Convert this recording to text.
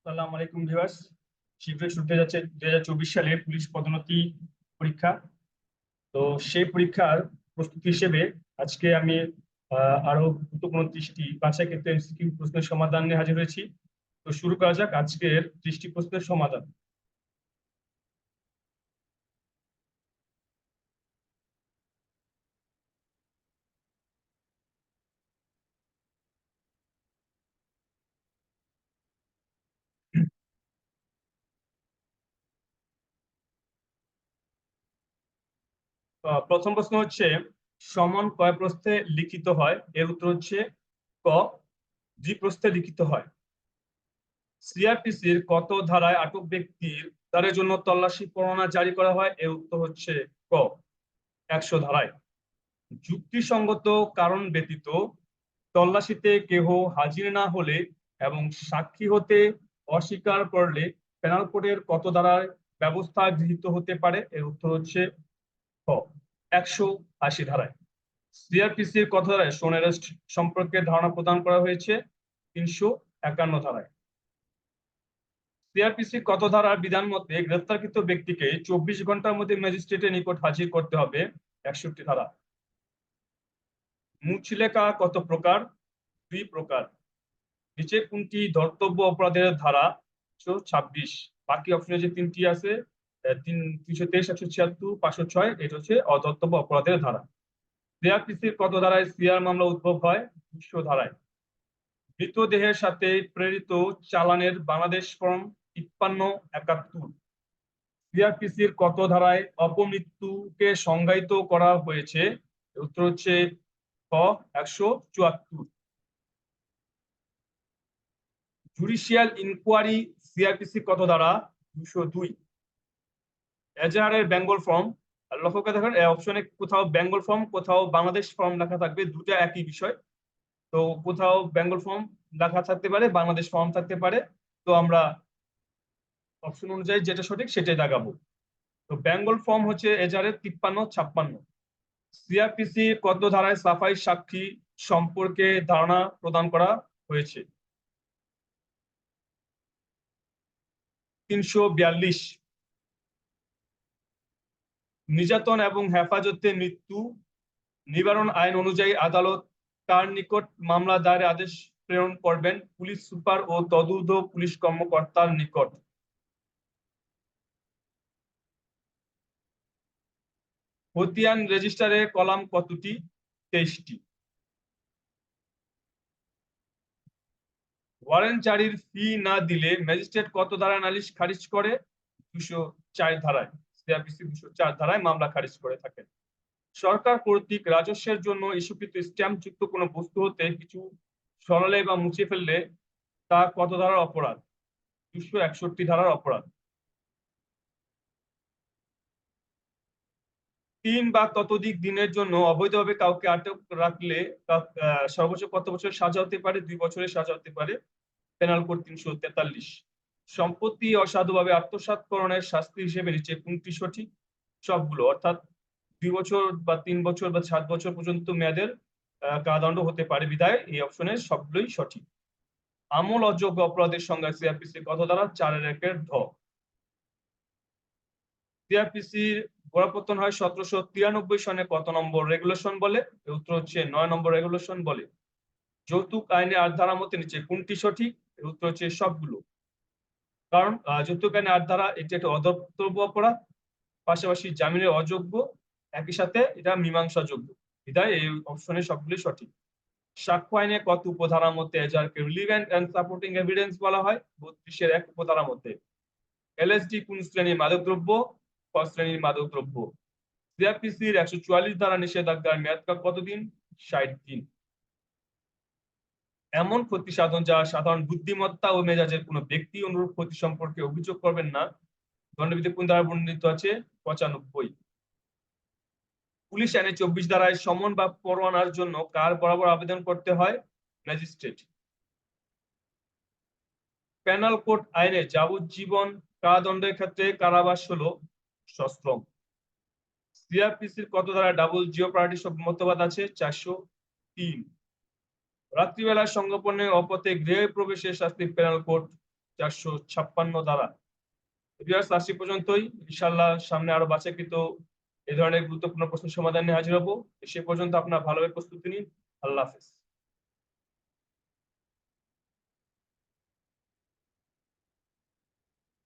আসসালামু আলাইকুম ভিউয়ার্স। শীঘ্রই শুরু যাচ্ছে দুই হাজার পুলিশ পদোন্নতি পরীক্ষা। তো সেই পরীক্ষার প্রস্তুতি হিসেবে আজকে আমি আরও গুরুত্বপূর্ণ ত্রিশটি বাছাই ক্ষেত্রে এমসিকিউ প্রশ্নের সমাধান নিয়ে হাজির হয়েছি। তো শুরু করা যাক আজকের ত্রিশটি প্রশ্নের সমাধান। প্রথম প্রশ্ন হচ্ছে, সমান কয় প্রস্থে লিখিত হয়? এর উত্তর হচ্ছে, ক দ্বিপ্রস্থে লিখিত হয়। সিআরপিসির কত ধারায় আটক ব্যক্তির তাদের জন্য তল্লাশি পরোয়ানা জারি করা হয়? এর উত্তর হচ্ছে, ক। একশো ধারায়। যুক্তিসঙ্গত কারণ ব্যতীত তল্লাশিতে কেহ হাজির না হলে এবং সাক্ষী হতে অস্বীকার করলে পেনাল কোডের কত ধারায় ব্যবস্থা গৃহীত হতে পারে? এর উত্তর হচ্ছে, খ। একশো আশি ধারায়। সিআরপিসির কত ধারায়? সোন অ্যারেস্ট সম্পর্কে ধারণা প্রদান করা হয়েছে তিনশো একান্ন ধারায়। সিআরপিসি কত ধারার বিধান মতে গ্রেপ্তারকৃত ব্যক্তিকে চব্বিশ ঘণ্টার মধ্যে ম্যাজিস্ট্রেটের নিকট হাজির করতে হবে একষট্টি ধারা। মুচলেখা কত প্রকার? দুই প্রকার। নিচে কোনটি ধর্তব্য অপরাধের ধারা? ছাব্বিশ। বাকি অপশনে যে তিনটি আছে তিন, তিনশো তেইশ, একশো ছিয়াত্তর, পাঁচশো ছয়, এটা হচ্ছে অধর্তব্য অপরাধের ধারা। সিআরপিসির কত ধারায় সিআর মামলা উদ্ভব হয়? দুশো ধারায়। মৃতদেহের সাথে প্রেরিত চালানের বাংলাদেশ ফর্ম তিপ্পান্ন, একাত্তর। সিআরপিসির কত ধারায় অপমৃত্যুকে সংজ্ঞায়িত করা হয়েছে? উত্তর হচ্ছে ক, একশো চুয়াত্তর। জুডিশিয়াল ইনকোয়ারি সিআরপিসি কত ধারা? দুশো দুই। এজাহারের বেঙ্গল ফর্ম লক্ষ্য করে দেখেন অপশনে কোথাও বেঙ্গল ফর্ম কোথাও বাংলাদেশ ফর্ম লেখা থাকবে, দুটা একই বিষয়। তো কোথাও বেঙ্গল ফর্ম লেখা থাকতে পারে বাংলাদেশ ফর্ম থাকতে পারে। তো আমরা অপশন অনুযায়ী যেটা সঠিক সেটাই লাগাবো। তো বেঙ্গল ফর্ম হচ্ছে এজাহারের তিপ্পান্ন, ছাপ্পান্ন। সিআরপিসি কত ধারায় সাফাই সাক্ষী সম্পর্কে ধারণা প্রদান করা হয়েছে? তিনশো বিয়াল্লিশ। নির্যাতন এবং হেফাজতে মৃত্যু নিবারণ আইন অনুযায়ী আদালত তার নিকট মামলা দায়ের আদেশ প্রেরণ করবেন পুলিশ সুপার ও তদূর্ধ্ব পুলিশ কর্মকর্তার নিকট। হতিয়ান রেজিস্টারে কলাম কতটি? তেইশটি। ওয়ারেন্ট জারির ফি না দিলে ম্যাজিস্ট্রেট কত ধারা নালিশ খারিজ করে? দুশো চার ধারায়। সিআরপিসি দুশো চার ধারায় মামলা খারিজ করে থাকেন। সরকার কর্তৃক রাজস্বের জন্য ইস্যুকৃত স্ট্যাম্প যুক্ত কোনো বস্তু হতে কিছু সরালে বা মুছে ফেললে তা কত ধারার অপরাধ? দুশো একষট্টি ধারার অপরাধ। তিন বা ততোধিক দিনের জন্য অবৈধভাবে কাউকে আটক রাখলে সর্বোচ্চ কত বছর সাজা হতে পারে? দুই বছরের সাজা হতে পারে। পেনাল কোড তিনশো তেতাল্লিশ। সম্পত্তি অসাধুভাবে আত্মসাৎকরণের শাস্তি হিসেবে নিচে কোনটি সঠিক? সবগুলো, অর্থাৎ দুই বছর বা তিন বছর বা সাত বছর পর্যন্ত মেয়াদের কারাদণ্ড হতে পারে বিধায় এই অপশনের সবগুলোই সঠিক। আমল, অযোগ্য অপরাধের সংজ্ঞা সিআরপিসি কত দ্বারা চারের একের ধ সিআরপিসির গোড়াপত্তন হয় সতেরোশো তিরানব্বই সনে কত নম্বর রেগুলেশন বলে? উত্তর হচ্ছে নয় নম্বর রেগুলেশন বলে। যৌতুক আইনে আর ধারা মতে নিচে কোনটি সঠিক? উত্তর হচ্ছে সবগুলো। কারণ যৌতুক আইনে ধারা এটি একটা অদপ্তব্য অপরাধ, পাশাপাশি জামিনের অযোগ্য, একই সাথে এটা মীমাংসাযোগ্য। বিধায় এই অপশনে সবগুলি সঠিক। সাক্ষ্য আইনে কত উপধারার মধ্যে এজারকে রিলিভেন্ট এন্ড সাপোর্টিং এভিডেন্স বলা হয়? বত্রিশের এক উপধারার মধ্যে। এলএসডি কোন শ্রেণির মাদকদ্রব্য? ক শ্রেণির মাদকদ্রব্য। সিআরপিসির একশো চুয়াল্লিশ ধারা নিষেধাজ্ঞার মেয়াদকাল কতদিন? ষাট দিন। এমন ক্ষতি সাধন যা সাধারণ বুদ্ধিমত্তা ও মেজাজের কোনো ব্যক্তি অনুরূপ ক্ষতি সম্পর্কে অভিযোগ করবেন না। দণ্ডবিধি কোন দ্বারা বর্ণিত আছে? পঁচানব্বই। পুলিশ আইনে চব্বিশ ধারায় সমন বা পরোয়ানার জন্য কার বরাবর আবেদন করতে হয়? ম্যাজিস্ট্রেট। পেনাল কোড আইনে যাবজ্জীবন কারাদণ্ডের ক্ষেত্রে কারাবাস হলো সশ্রম। সিআরপিসির কত ধারা ডাবল জিও পার্টি সব মতবাদ আছে? চারশো তিন। রাত্রিবেলা সংগোপনে অপথে গৃহে প্রবেশের শাস্তি পেনাল কোড চারশো ছাপ্পান্ন দ্বারা। আজকে পর্যন্তই। ইনশাল্লাহ সামনে আরও বাছাকৃত এ ধরনের গুরুত্বপূর্ণ প্রশ্ন সমাধান নিয়ে হাজির হব। সে পর্যন্ত আপনার ভালোভাবে প্রস্তুতি নিন। আল্লাহ হাফেজ।